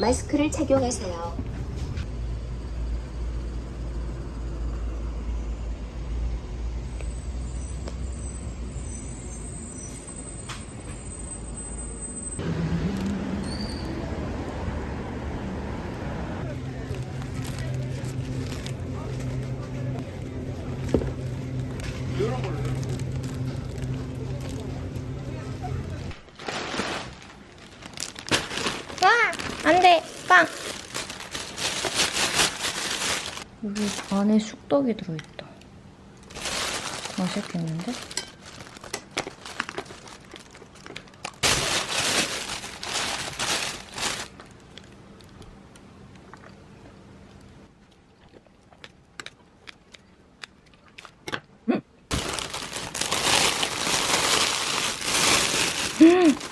마스크를 착용하세요. 떡이 들어있다. 맛있겠는데? 음!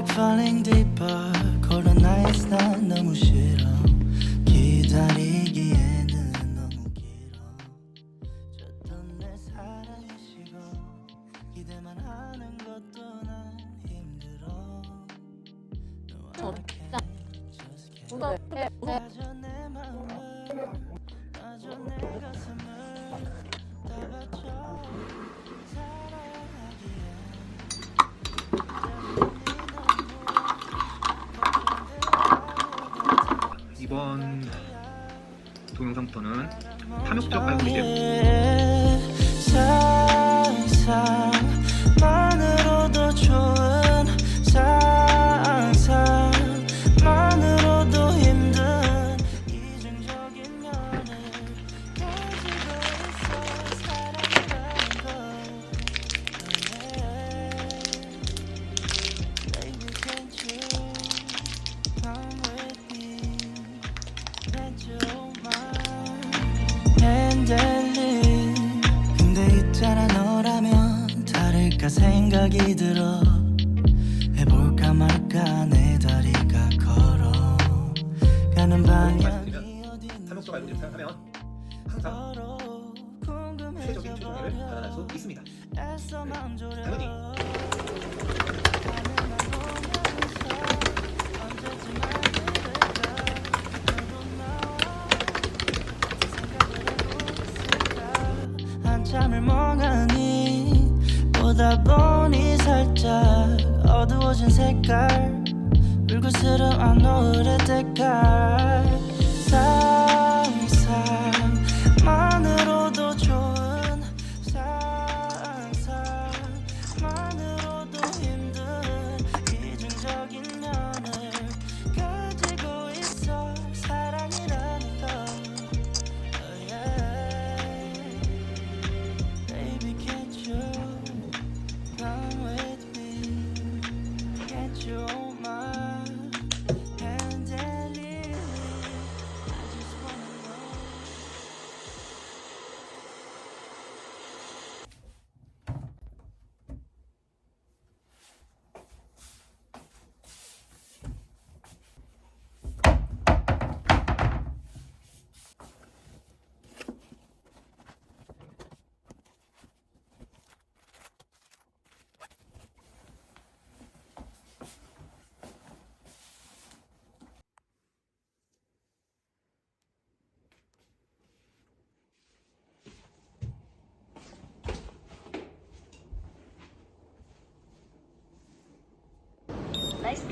like falling deeper 코로나에서 너무 싫어. 기다리기에는 너무 길어. 줬던 내 사랑이 식어 기대만 하는 것도 난 힘들어. 너와 함께 就会有一 마스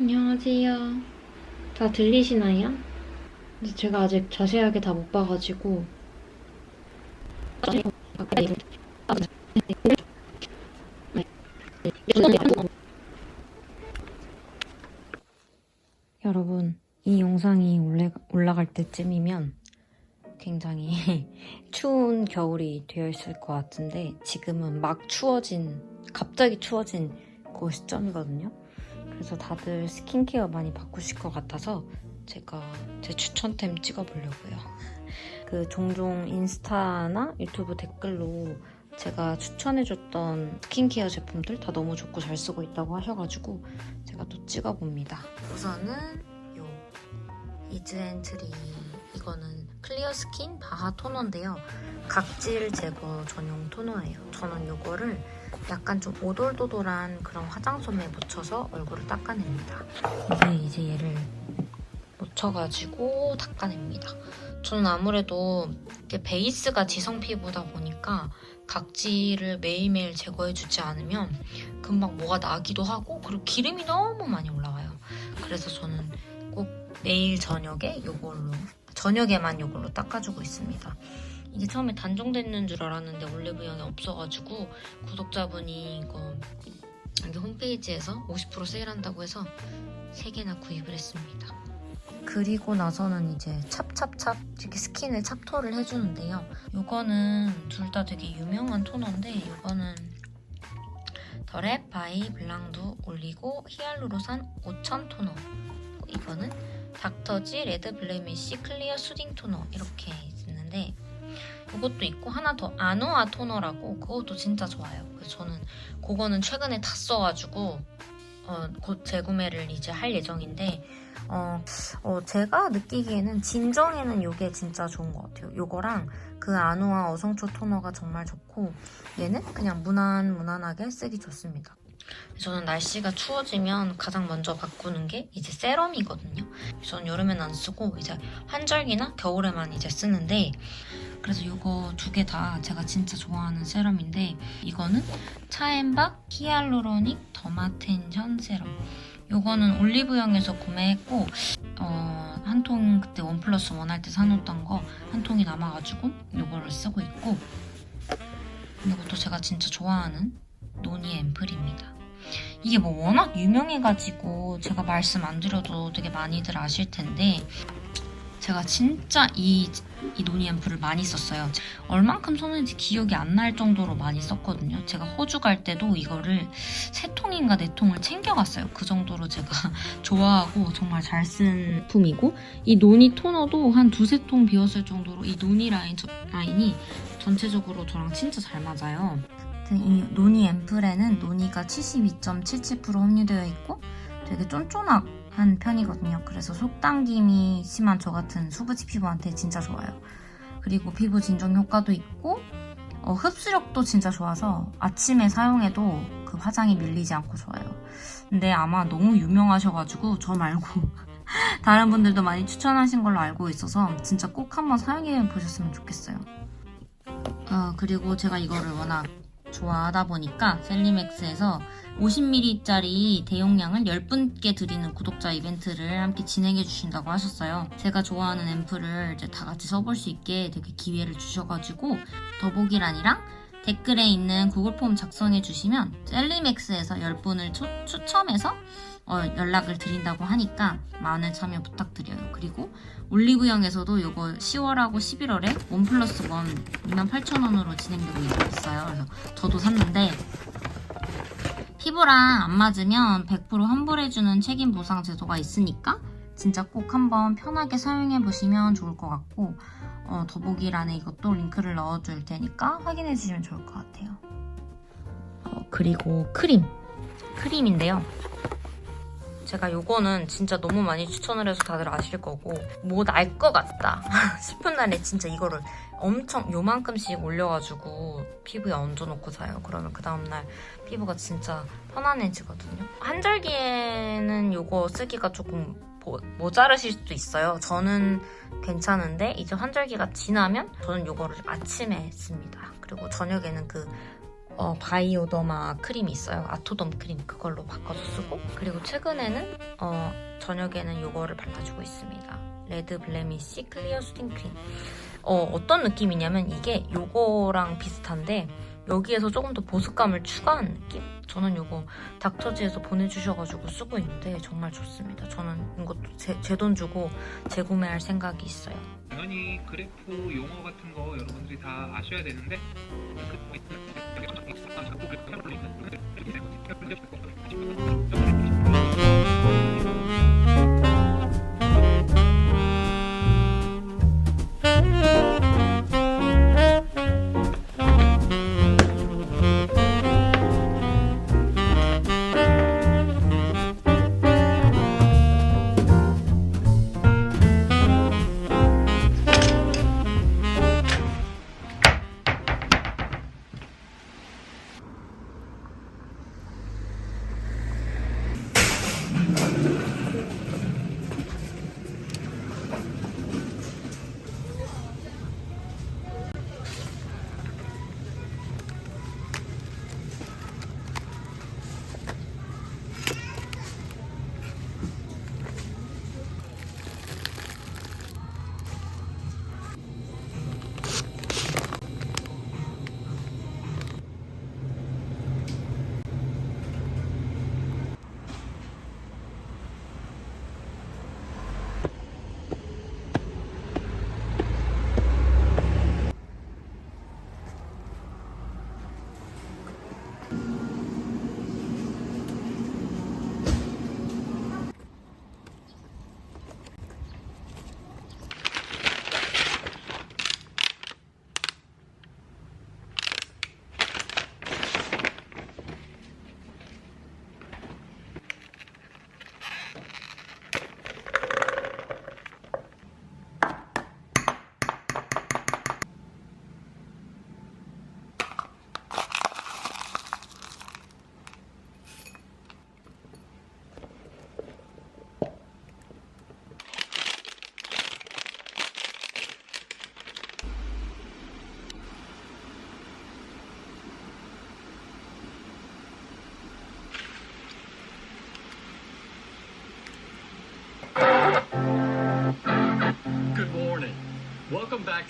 안녕하세요. 다 들리시나요? 근데 제가 아직 자세하게 다 못 봐가지고. 여러분, 이 영상이 올라, 올라갈 때쯤이면 굉장히 추운 겨울이 되어 있을 것 같은데 지금은 막 추워진, 갑자기 추워진 그 시점이거든요. 그래서 다들 스킨케어 많이 바꾸실 것 같아서 제가 제 추천템 찍어보려고요. 그 종종 인스타나 유튜브 댓글로 제가 추천해줬던 스킨케어 제품들 다 너무 좋고 잘 쓰고 있다고 하셔가지고 제가 또 찍어봅니다. 우선은 요 이즈앤트리 이거는 클리어 스킨 바하 토너인데요. 각질 제거 전용 토너예요. 저는 이거를 약간 좀 오돌도돌한 그런 화장솜에 묻혀서 얼굴을 닦아냅니다. 이제 이제 얘를 묻혀가지고 닦아냅니다. 저는 아무래도 이게 베이스가 지성 피부다 보니까 각질을 매일매일 제거해주지 않으면 금방 뭐가 나기도 하고 그리고 기름이 너무 많이 올라와요. 그래서 저는 꼭 매일 저녁에 이걸로 저녁에만 이걸로 닦아주고 있습니다. 이게 처음에 단종됐는 줄 알았는데 올리브영에 없어가지고 구독자분이 이거 여기 홈페이지에서 50% 세일한다고 해서 3개나 구입을 했습니다. 그리고 나서는 이제 찹찹찹 이렇게 스킨을 찹토를 해주는데요. 이거는 둘 다 되게 유명한 토너인데 이거는 더랩 바이 블랑두 올리고 히알루로산 5000 토너 이거는 닥터지 레드 블레미쉬 클리어 수딩 토너 이렇게 있는데 그것도 있고 하나 더 아노아 토너라고 그것도 진짜 좋아요. 그래서 저는 그거는 최근에 다 써가지고 어, 곧 재구매를 이제 할 예정인데 어, 어, 제가 느끼기에는 진정에는 이게 진짜 좋은 것 같아요. 요거랑 그 아노아 어성초 토너가 정말 좋고 얘는 그냥 무난 무난하게 쓰기 좋습니다. 저는 날씨가 추워지면 가장 먼저 바꾸는 게 이제 세럼이거든요. 저는 여름에는 안 쓰고 이제 환절기나 겨울에만 이제 쓰는데 그래서 이거 두 개 다 제가 진짜 좋아하는 세럼인데 이거는 차엠박 히알루로닉 더마텐션 세럼. 이거는 올리브영에서 구매했고 어, 한 통 그때 원 플러스 원 할 때 사놓던 거 한 통이 남아가지고 이거를 쓰고 있고 이것도 제가 진짜 좋아하는 노니 앰플입니다. 이게 뭐 워낙 유명해가지고 제가 말씀 안 드려도 되게 많이들 아실 텐데 제가 진짜 이, 이 노니 앰플을 많이 썼어요. 얼만큼 썼는지 기억이 안 날 정도로 많이 썼거든요. 제가 호주 갈 때도 이거를 세 통인가 네 통을 챙겨갔어요. 그 정도로 제가 좋아하고 정말 잘 쓴 품이고 이 노니 토너도 한 두세 통 비웠을 정도로 이 노니 라인, 저- 라인이 전체적으로 저랑 진짜 잘 맞아요. 이 노니 앰플에는 노니가 72.77% 함유되어 있고 되게 쫀쫀 한 편이거든요. 그래서 속당김이 심한 저 같은 수부지 피부한테 진짜 좋아요. 그리고 피부 진정 효과도 있고 어, 흡수력도 진짜 좋아서 아침에 사용해도 그 화장이 밀리지 않고 좋아요. 근데 아마 너무 유명하셔가지고 저 말고 다른 분들도 많이 추천하신 걸로 알고 있어서 진짜 꼭 한번 사용해 보셨으면 좋겠어요. 어, 그리고 제가 이거를 워낙 좋아하다 보니까 셀리맥스에서 50ml짜리 대용량을 10분께 드리는 구독자 이벤트를 함께 진행해 주신다고 하셨어요. 제가 좋아하는 앰플을 이제 다 같이 써볼 수 있게 되게 기회를 주셔가지고 더보기란이랑 댓글에 있는 구글 폼 작성해 주시면 셀리맥스에서 10분을 추, 추첨해서 어, 연락을 드린다고 하니까 많은 참여 부탁드려요. 그리고 올리브영에서도 이거 10월하고 11월에 원 플러스 원 28,000원으로 진행되고 있어요. 그래서 저도 샀는데 피부랑 안 맞으면 100% 환불해주는 책임 보상 제도가 있으니까 진짜 꼭 한번 편하게 사용해 보시면 좋을 것 같고 어, 더보기란에 이것도 링크를 넣어줄 테니까 확인해 주시면 좋을 것 같아요. 어, 그리고 크림 크림인데요. 제가 요거는 진짜 너무 많이 추천을 해서 다들 아실 거고 뭐 날 것 같다 싶은 날에 진짜 이거를 엄청 요만큼씩 올려가지고 피부에 얹어놓고 자요. 그러면 그 다음날 피부가 진짜 편안해지거든요. 한절기에는 요거 쓰기가 조금 모, 모자르실 수도 있어요. 저는 괜찮은데 이제 환절기가 지나면 저는 요거를 아침에 씁니다. 그리고 저녁에는 그 어, 바이오더마 크림이 있어요. 아토덤 크림 그걸로 바꿔서 쓰고 그리고 최근에는 어, 저녁에는 요거를 발라주고 있습니다. 레드 블레미시 클리어 수딩 크림. 어, 어떤 느낌이냐면 이게 요거랑 비슷한데 여기에서 조금 더 보습감을 추가한 느낌? 저는 요거 닥터지에서 보내주셔가지고 쓰고 있는데 정말 좋습니다. 저는 이것도 제 돈 주고 재구매할 생각이 있어요. 당연히 그래프 용어 같은 거 여러분들이 다 아셔야 되는데 그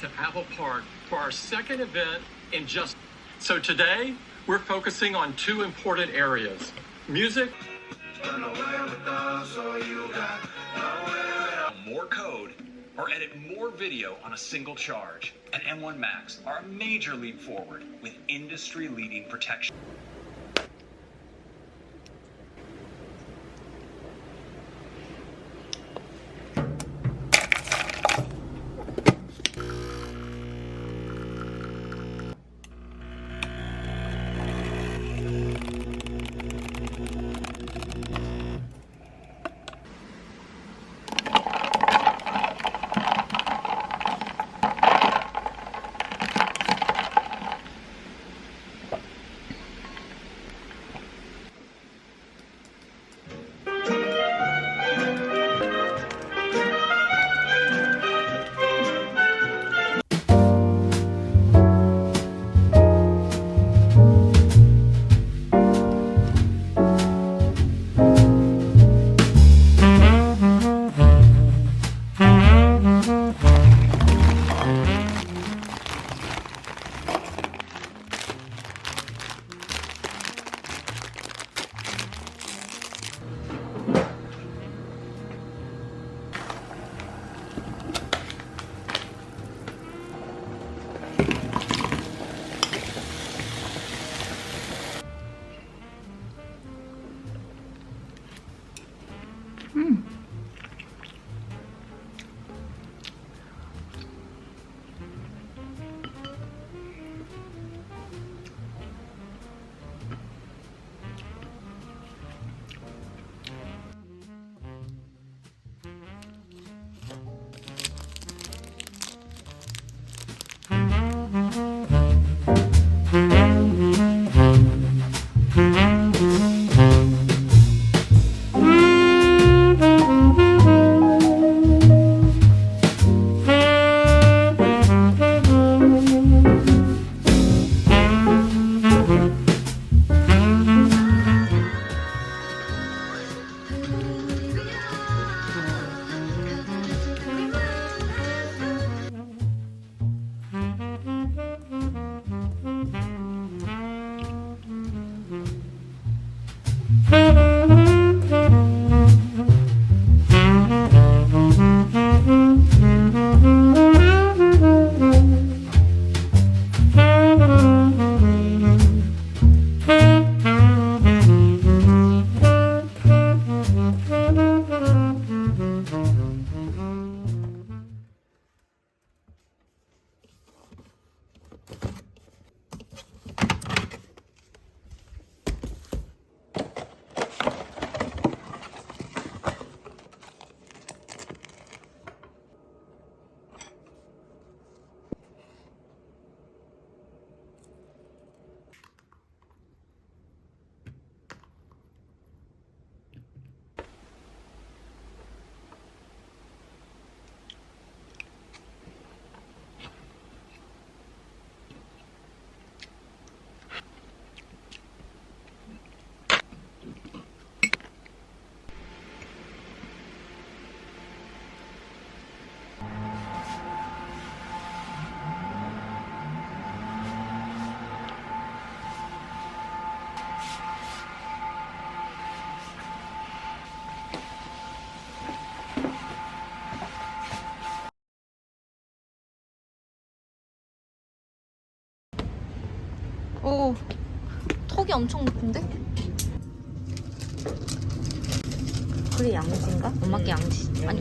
back to Apple Park for our second event in just. So today, we're focusing on two important areas music more code or edit more video on a single charge. And M1 Max are a major leap forward with industry leading protection. 오, 턱이 엄청 높은데? 그게 양지인가? 엄마께 양지. 아니.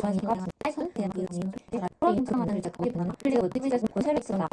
고양이가 사이선 대한 그 지금 내가 그런 상황을 이제 거기 보면 그리고 어떻게 그 셀렉스가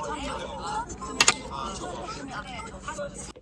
나와야 되는 거예요. 그래서 네.